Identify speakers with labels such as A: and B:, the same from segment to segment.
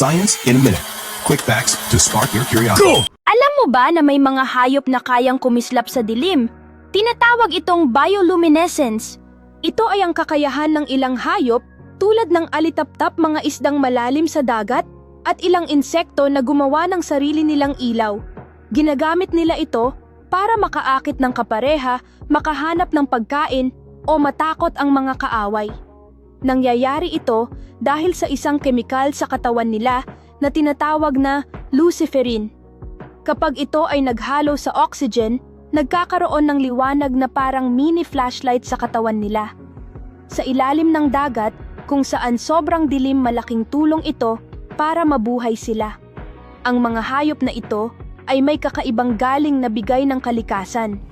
A: Science in a minute. Quick facts to spark your curiosity.
B: Alam mo ba na may mga hayop na kayang kumislap sa dilim? Tinatawag itong bioluminescence. Ito ay ang kakayahan ng ilang hayop tulad ng alitaptap mga isdang malalim sa dagat at ilang insekto na gumawa ng sarili nilang ilaw. Ginagamit nila ito para makaakit ng kapareha, makahanap ng pagkain o matakot ang mga kaaway. Nangyayari ito dahil sa isang kemikal sa katawan nila na tinatawag na luciferin. Kapag ito ay naghalo sa oxygen, nagkakaroon ng liwanag na parang mini flashlight sa katawan nila. Sa ilalim ng dagat, kung saan sobrang dilim malaking tulong ito para mabuhay sila. Ang mga hayop na ito ay may kakaibang galing na bigay ng kalikasan.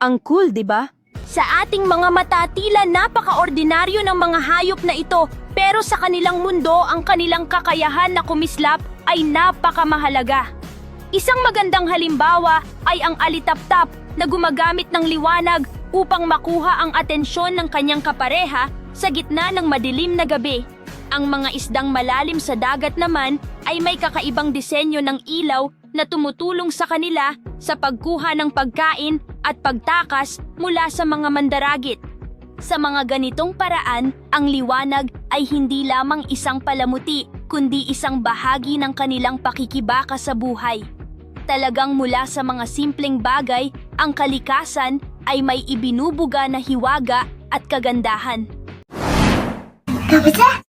B: Ang cool, di ba? Sa ating mga mata, tila napaka-ordinaryo ng mga hayop na ito, pero sa kanilang mundo, ang kanilang kakayahan na kumislap ay napakamahalaga. Isang magandang halimbawa ay ang alitaptap na gumagamit ng liwanag upang makuha ang atensyon ng kanyang kapareha sa gitna ng madilim na gabi. Ang mga isdang malalim sa dagat naman ay may kakaibang disenyo ng ilaw na tumutulong sa kanila sa pagkuha ng pagkain at pagtakas mula sa mga mandaragit. Sa mga ganitong paraan, ang liwanag ay hindi lamang isang palamuti, kundi isang bahagi ng kanilang pakikibaka sa buhay. Talagang mula sa mga simpleng bagay, ang kalikasan ay may ibinubuga na hiwaga at kagandahan.
C: Kamusta?